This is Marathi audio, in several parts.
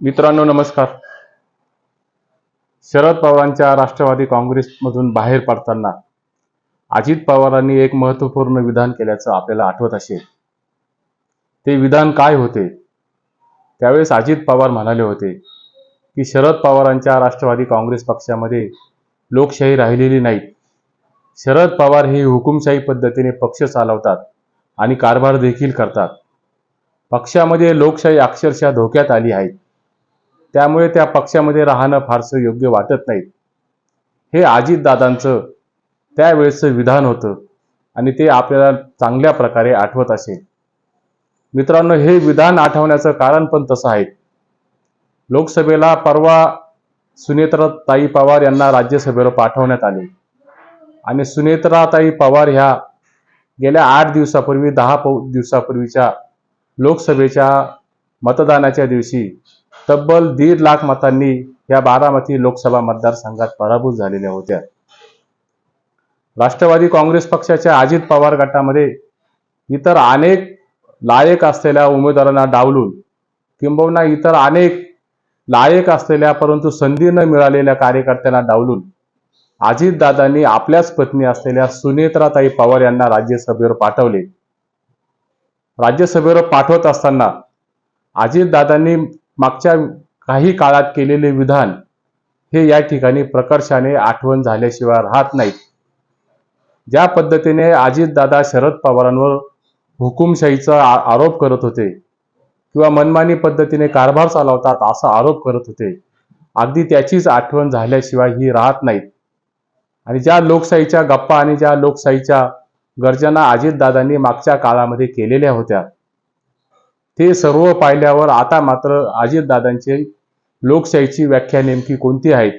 मित्रांनो नमस्कार. शरद पवारांच्या राष्ट्रवादी काँग्रेसमधून बाहेर पडताना अजित पवारांनी एक महत्त्वपूर्ण विधान केल्याचं आपल्याला आठवत असेल. ते विधान काय होते? त्यावेळेस अजित पवार म्हणाले होते की शरद पवारांच्या राष्ट्रवादी काँग्रेस पक्षामध्ये लोकशाही राहिलेली नाही. शरद पवार हे हुकुमशाही पद्धतीने पक्ष चालवतात आणि कारभार देखील करतात. पक्षामध्ये लोकशाही अक्षरशः धोक्यात आली आहे. त्यामुळे त्या पक्षामध्ये राहणं फारसं योग्य वाटत नाही. हे अजितदादांचं त्यावेळेचं विधान होतं आणि ते आपल्याला चांगल्या प्रकारे आठवत असेल. मित्रांनो हे विधान आठवण्याचं कारण पण तसं आहे. लोकसभेला परवा सुनेत्राताई पवार यांना राज्यसभेवर पाठवण्यात आले. आणि सुनेत्राताई पवार ह्या गेल्या आठ दिवसापूर्वी दहा दिवसापूर्वीच्या लोकसभेच्या मतदानाच्या दिवशी तब्बल दीड लाख मतांनी या बारामती लोकसभा मतदारसंघात पराभूत झालेल्या होत्या. राष्ट्रवादी काँग्रेस पक्षाच्या अजित पवार गटामध्ये इतर अनेक लायक असलेल्या उमेदवारांना डावलून किंबहुना इतर अनेक लायक असलेल्या परंतु संधी न मिळालेल्या कार्यकर्त्यांना डावलून अजितदादांनी आपल्याच पत्नी असलेल्या सुनेत्राताई पवार यांना राज्यसभेवर पाठवले. राज्यसभेवर पाठवत असताना अजितदादांनी मागच्या काही काळात केलेले विधान हे या ठिकाणी प्रकर्षाने आठवण झाल्याशिवाय राहत नाहीत. ज्या पद्धतीने अजितदादा शरद पवारांवर हुकुमशाहीचा आरोप करत होते किंवा मनमानी पद्धतीने कारभार चालवतात असा आरोप करत होते अगदी त्याचीच आठवण झाल्याशिवाय ही राहत नाहीत. आणि ज्या लोकशाहीच्या गप्पा आणि ज्या लोकशाहीच्या गर्जना अजितदादांनी मागच्या काळामध्ये केलेल्या होत्या ते सर्व पाहिल्यावर आता मात्र अजितदादांचे लोकशाहीची व्याख्या नेमकी कोणती आहे?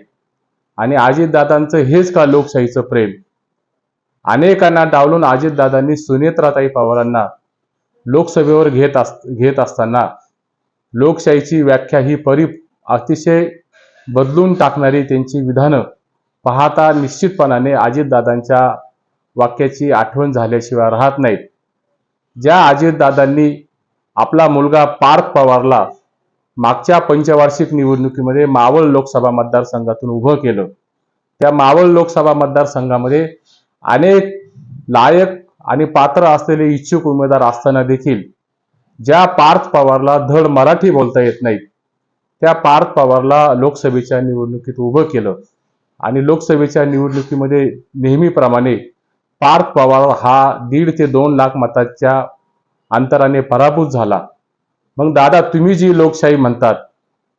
आणि अजितदादांचं हेच का लोकशाहीचं प्रेम? अनेकांना डावलून अजितदादांनी सुनेत्राताई पवारांना लोकसभेवर घेत अस घेत असताना लोकशाहीची व्याख्या ही परी अतिशय बदलून टाकणारी त्यांची विधानं पाहता निश्चितपणाने अजितदादांच्या वाक्याची आठवण झाल्याशिवाय राहत नाहीत. ज्या अजितदादांनी आपला मुलगा पार्थ पवारला मागच्या पंचवार्षिक निवडणुकीमध्ये मावळ लोकसभा मतदारसंघातून उभं केलं. त्या मावळ लोकसभा मतदारसंघामध्ये अनेक लायक आणि पात्र असलेले इच्छुक उमेदवार असताना देखील ज्या पार्थ पवारला धड मराठी बोलता येत नाही त्या पार्थ पवारला लोकसभेच्या निवडणुकीत उभं केलं. आणि लोकसभेच्या निवडणुकीमध्ये नेहमीप्रमाणे पार्थ पवार हा दीड ते दोन लाख मताच्या अंतराने पराभूत झाला. मग दादा तुम्ही जी लोकशाही म्हणतात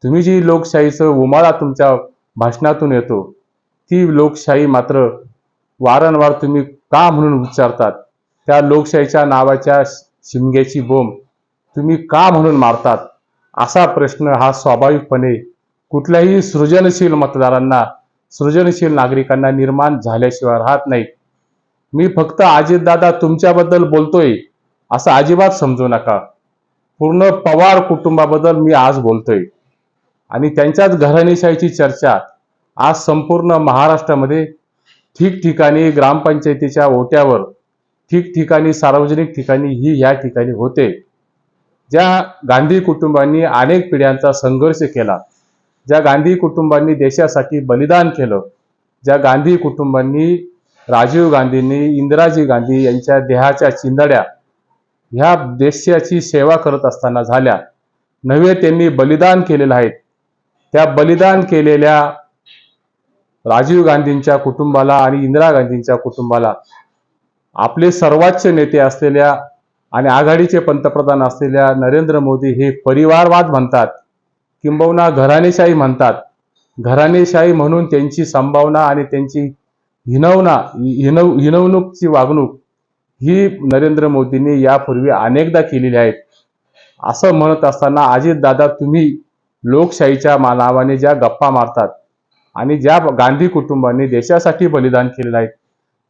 तुम्ही जी लोकशाहीचं उमाळा तुमच्या भाषणातून येतो ती लोकशाही मात्र वारंवार तुम्ही का म्हणून उच्चारतात? त्या लोकशाहीच्या नावाच्या शिमग्याची बोंब तुम्ही का म्हणून मारतात? असा प्रश्न हा स्वाभाविकपणे कुठल्याही सृजनशील मतदारांना सृजनशील नागरिकांना निर्माण झाल्याशिवाय राहत नाही. मी फक्त अजितदादा तुमच्याबद्दल बोलतोय. असं अजिबात समजू नका. पूर्ण पवार कुटुंबाबद्दल मी आज बोलतोय. आणि त्यांच्याच घराणेशाहीची चर्चा आज संपूर्ण महाराष्ट्रामध्ये ठिकठिकाणी ग्रामपंचायतीच्या ओट्यावर ठिकठिकाणी सार्वजनिक ठिकाणी ही या ठिकाणी होते. ज्या गांधी कुटुंबांनी अनेक पिढ्यांचा संघर्ष केला ज्या गांधी कुटुंबांनी देशासाठी बलिदान केलं ज्या गांधी कुटुंबांनी राजीव गांधींनी इंदिराजी गांधी यांच्या देहाच्या चिंदड्या ह्या देशाची सेवा करत असताना झाल्या. नव्हे त्यांनी बलिदान केलेलं आहे. त्या बलिदान केलेल्या राजीव गांधींच्या कुटुंबाला आणि इंदिरा गांधींच्या कुटुंबाला आपले सर्वोच्च नेते असलेल्या आणि आघाडीचे पंतप्रधान असलेल्या नरेंद्र मोदी हे परिवारवाद म्हणतात. किंबहुना घराणेशाही म्हणतात. घराणेशाही म्हणून त्यांची संभावना आणि त्यांची हिनवना हिनव हिनवणूकची वागणूक ही नरेंद्र मोदींनी यापूर्वी अनेकदा केलेली आहेत. असं म्हणत असताना अजितदादा तुम्ही लोकशाहीच्या मा- नावाने ज्या गप्पा मारतात आणि ज्या गांधी कुटुंबांनी देशासाठी बलिदान केलेलं आहे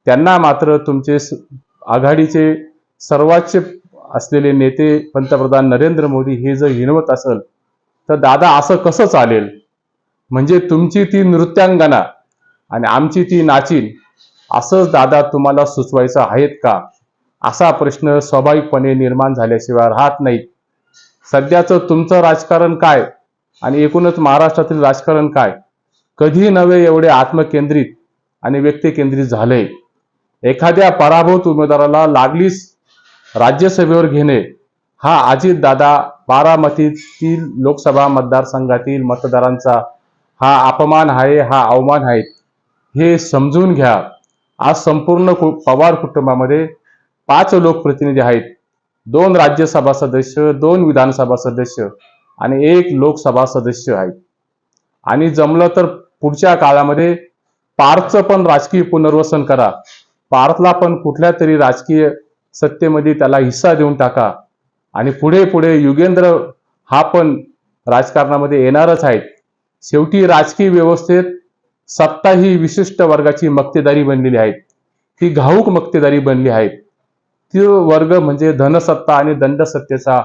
त्यांना मात्र तुमचे स- आघाडीचे सर्वोच्च असलेले नेते पंतप्रधान नरेंद्र मोदी हे जर हिणवत असेल तर दादा असं कसं चालेल? म्हणजे तुमची ती नृत्यांगना आणि आमची ती नाचीन असंच दादा तुम्हाला सुचवायचं आहेत का? असा प्रश्न स्वाभाविकपणे निर्माण झाल्याशिवाय राहत नाही सध्याचं तुमचं राजकारण काय? आणि एकूणच महाराष्ट्रातील राजकारण काय? कधी नव्हे एवढे आत्मकेंद्रित आणि व्यक्तिकेंद्रित झाले. एखाद्या पराभूत उमेदवाराला लागलीच राज्यसभेवर घेणे हा अजितदादा बारामतीतील लोकसभा मतदारसंघातील मतदारांचा हा अपमान आहे हा अवमान आहे. हे समजून घ्या. आज संपूर्ण कु- पवार कुटुंबामध्ये पाच लोकप्रतिनिधी आहेत. दोन राज्यसभा सदस्य दोन विधानसभा सदस्य आणि एक लोकसभा सदस्य आहेत. आणि जमलं तर पुढच्या काळामध्ये पार्थचं पण राजकीय पुनर्वसन करा. पार्थला पण कुठल्या तरी राजकीय सत्तेमध्ये त्याला हिस्सा देऊन टाका. आणि पुढे पुढे युगेंद्र हा पण राजकारणामध्ये येणारच आहेत. शेवटी राजकीय व्यवस्थेत सत्ता ही विशिष्ट वर्गाची मक्तेदारी बनलेली आहे. ती घाऊक मक्तेदारी बनली आहे. वर्ग म्हणजे धनसत्ता आणि दंडसत्तेचा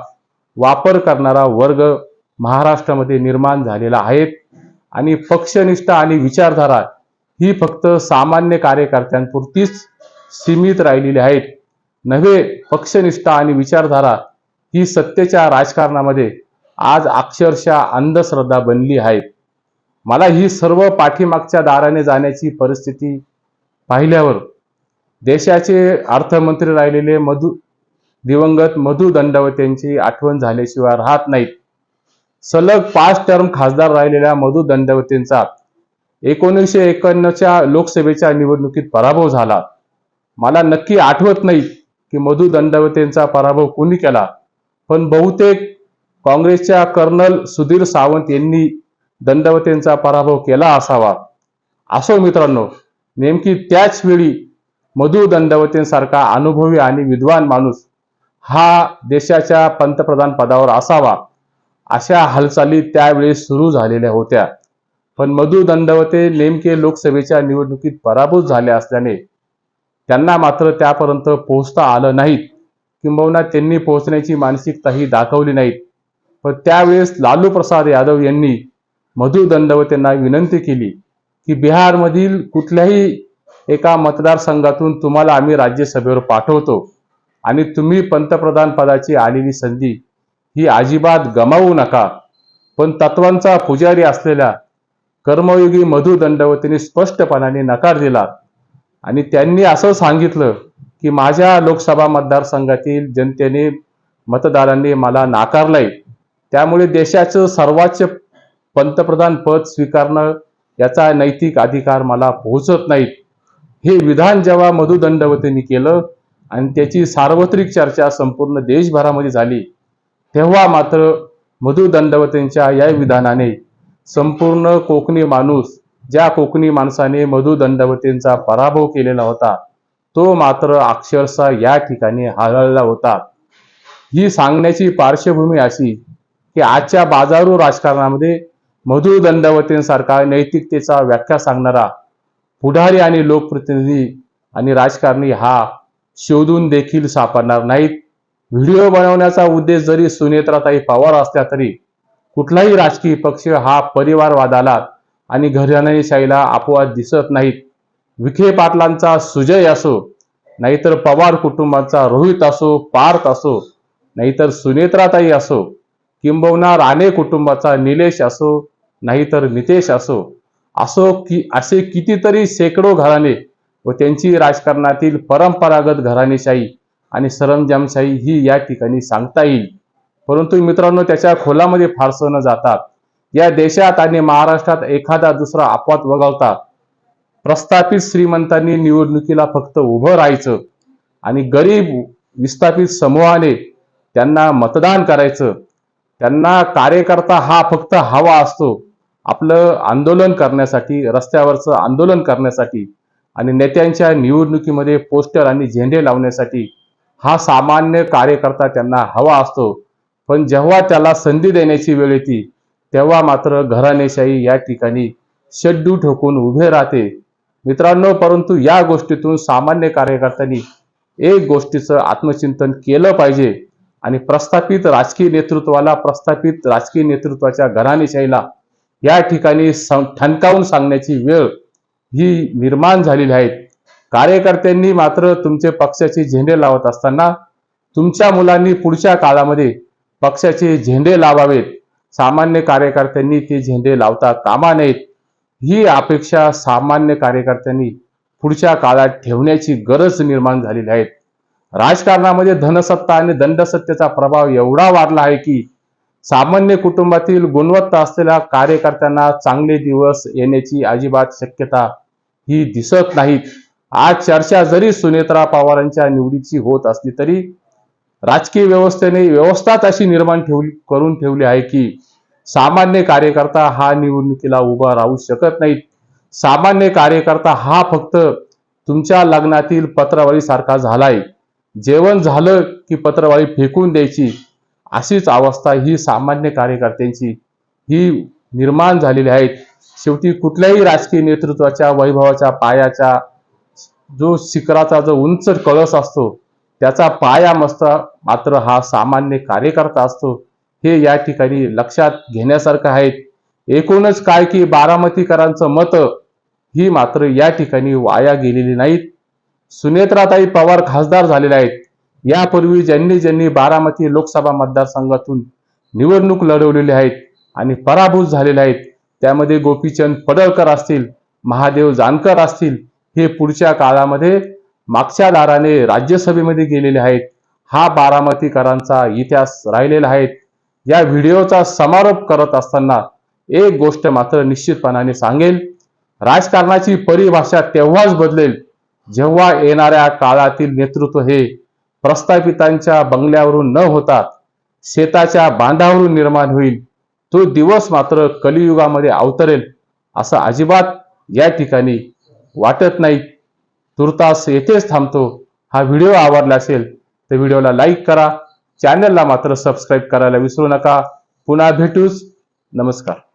वापर करणारा वर्ग महाराष्ट्रामध्ये निर्माण झालेला आहे. आणि पक्षनिष्ठा आणि विचारधारा ही फक्त सामान्य कार्यकर्त्यांपुरतीच सीमित राहिलेली आहेत नव्हे पक्षनिष्ठा आणि विचारधारा ही सत्तेच्या राजकारणामध्ये आज अक्षरशः अंधश्रद्धा बनली आहे. मला ही सर्व पाठीमागच्या दाराने जाण्याची परिस्थिती पाहिल्यावर देशाचे अर्थमंत्री राहिलेले मधु दिवंगत मधु दंडवतेंची आठवण झाल्याशिवाय राहत नाहीत. सलग पाच टर्म खासदार राहिलेल्या मधु दंडवतेंचा एकोणीसशे एकाण्णवच्या लोकसभेच्या निवडणुकीत पराभव झाला. मला नक्की आठवत नाही की मधु दंडवतेंचा पराभव कोणी केला. पण बहुतेक काँग्रेसच्या कर्नल सुधीर सावंत यांनी दंडवतेंचा पराभव केला असावा. असो मित्रांनो नेमकी त्याच वेळी मधु दंडवतींसारखा अनुभवी आणि विद्वान माणूस हा देशाच्या पंतप्रधान पदावर असावा अशा हालचाली त्यावेळी सुरू झालेल्या होत्या. पण मधु दंडवते नेमके लोकसभेच्या निवडणुकीत पराभूत झाले असल्याने त्यांना मात्र त्यापर्यंत पोहोचता आलं नाहीत. किंबहुना त्यांनी पोहोचण्याची मानसिकताही दाखवली नाहीत. पण त्यावेळेस लालू प्रसाद यादव यांनी मधु दंडवतेंना विनंती केली की बिहारमधील कुठल्याही एका मतदारसंघातून तुम्हाला आम्ही राज्यसभेवर पाठवतो. आणि तुम्ही पंतप्रधान पदाची आलेली संधी ही अजिबात गमावू नका. पण तत्वांचा पुजारी असलेल्या कर्मयोगी मधु दंडवतीने स्पष्टपणाने नकार दिला. आणि त्यांनी असं सांगितलं की माझ्या लोकसभा मतदारसंघातील जनतेने मतदारांनी मला नाकारलंय. त्यामुळे देशाचं सर्वोच्च पंतप्रधान पद स्वीकारणं याचा नैतिक अधिकार मला पोहोचत नाहीत. हे विधान जेव्हा मधुदंडवतींनी केलं आणि त्याची सार्वत्रिक चर्चा संपूर्ण देशभरामध्ये झाली तेव्हा मात्र मधु दंडवतेंच्या या विधानाने संपूर्ण कोकणी माणूस ज्या कोकणी माणसाने मधु दंडवतेंचा पराभव केलेला होता तो मात्र अक्षरशः या ठिकाणी हळहळला होता. ही सांगण्याची पार्श्वभूमी अशी की आजच्या बाजारू राजकारणामध्ये मधु दंडवतेंसारखा नैतिकतेचा व्याख्या सांगणारा पुढारी आणि लोकप्रतिनिधी आणि राजकारणी हा शोधून देखील सापडणार नाहीत. व्हिडिओ बनवण्याचा उद्देश जरी सुनेत्राताई पवार असल्या तरी कुठलाही राजकीय पक्ष हा परिवारवादाला आणि घराणेशाहीला अपवाद दिसत नाहीत. विखे पाटलांचा सुजय असो नाहीतर पवार कुटुंबाचा रोहित असो पार्थ असो नाहीतर सुनेत्राताई असो किंबहुना राणे कुटुंबाचा निलेश असो नाहीतर नितेश असो असो की असे कितीतरी शेकडो घराणे व त्यांची राजकारणातील परंपरागत घराणेशाही आणि सरंजामशाही ही या ठिकाणी सांगता येईल. परंतु मित्रांनो त्याच्या खोलामध्ये फारसं न जातात या देशात आणि महाराष्ट्रात एखादा दुसरा अपवाद वगळता प्रस्थापित श्रीमंतांनी निवडणुकीला फक्त उभं राहायचं आणि गरीब विस्थापित समूहाने त्यांना मतदान करायचं. त्यांना कार्यकर्ता हा फक्त हवा असतो. आपलं आंदोलन करण्यासाठी रस्त्यावरचं आंदोलन करण्यासाठी आणि नेत्यांच्या निवडणुकीमध्ये पोस्टर आणि झेंडे लावण्यासाठी हा सामान्य कार्यकर्ता त्यांना हवा असतो. पण जेव्हा त्याला संधी देण्याची वेळ येते तेव्हा मात्र घराणेशाही या ठिकाणी शड्डू ठोकून उभे राहते. मित्रांनो परंतु या गोष्टीतून सामान्य कार्यकर्त्यांनी एक गोष्टीचं आत्मचिंतन केलं पाहिजे आणि प्रस्थापित राजकीय नेतृत्वाला प्रस्थापित राजकीय नेतृत्वाच्या घराणेशाहीला या ठिकाणी सं- ठणकावून सांगण्याची वेळ ही निर्माण झालेली आहे. कार्यकर्त्यांनी मात्र तुमचे पक्षाचे झेंडे लावत असताना तुमच्या मुलांनी पुढच्या काळामध्ये पक्षाचे झेंडे लावावेत. सामान्य कार्यकर्त्यांनी ते झेंडे लावता कामा नयेत. ही अपेक्षा सामान्य कार्यकर्त्यांनी पुढच्या काळात ठेवण्याची गरज निर्माण झालेली आहे. राजकारणामध्ये धनसत्ता आणि दंडसत्तेचा प्रभाव एवढा वाढला आहे की सामान्य कुटुंबातील गुणवत्ता असलेल्या कार्यकर्त्यांना चांगले दिवस येण्याची अजिबात शक्यता ही दिसत नाहीत. आज चर्चा जरी सुनेत्रा पवारांच्या निवडीची होत असली तरी राजकीय व्यवस्थेने व्यवस्थाच अशी निर्माण ठेवली करून ठेवली आहे की सामान्य कार्यकर्ता हा निवडणुकीला उभा राहू शकत नाहीत. सामान्य कार्यकर्ता हा फक्त तुमच्या लग्नातील पत्रावळीसारखा झालाय. जेवण झालं की पत्रावळी फेकून द्यायची. अशीच अवस्था ही सामान्य कार्यकर्त्यांची ही निर्माण झालेली आहे. शेवटी कुठल्याही राजकीय नेतृत्वाच्या वैभवाच्या पायाच्या जो शिखराचा जो उंच कळस असतो त्याचा पाया मस्त मात्र हा सामान्य कार्यकर्ता असतो. हे या ठिकाणी लक्षात घेण्यासारखं आहे. एकूणच काय की बारामतीकरांचं मत ही मात्र या ठिकाणी वाया गेलेली नाहीत. सुनेत्राताई पवार खासदार झालेल्या आहेत. यापूर्वी ज्यांनी ज्यांनी बारामती लोकसभा मतदारसंघातून निवडणूक लढवलेली आहेत आणि पराभूत झालेले आहेत त्यामध्ये गोपीचंद पडळकर असतील महादेव जानकर असतील हे पुढच्या काळामध्ये मागच्या दाराने राज्यसभेमध्ये गेलेले आहेत. हा बारामतीकरांचा इतिहास राहिलेला आहे. या व्हिडिओचा समारोप करत असताना एक गोष्ट मात्र निश्चितपणाने सांगेल राजकारणाची परिभाषा तेव्हाच बदलेल जेव्हा येणाऱ्या काळातील नेतृत्व हे प्रस्थापितांच्या बंगल्यावरून न होता शेताच्या बांधावरून निर्माण होईल. तो दिवस मात्र कलियुगामध्ये अवतरेल असं अजिबात या ठिकाणी वाटत नाही. तुर्तास येथेच थांबतो. हा व्हिडिओ आवडला असेल तर व्हिडिओला लाईक करा. चॅनलला मात्र सबस्क्राईब करायला विसरू नका. पुन्हा भेटूच. नमस्कार.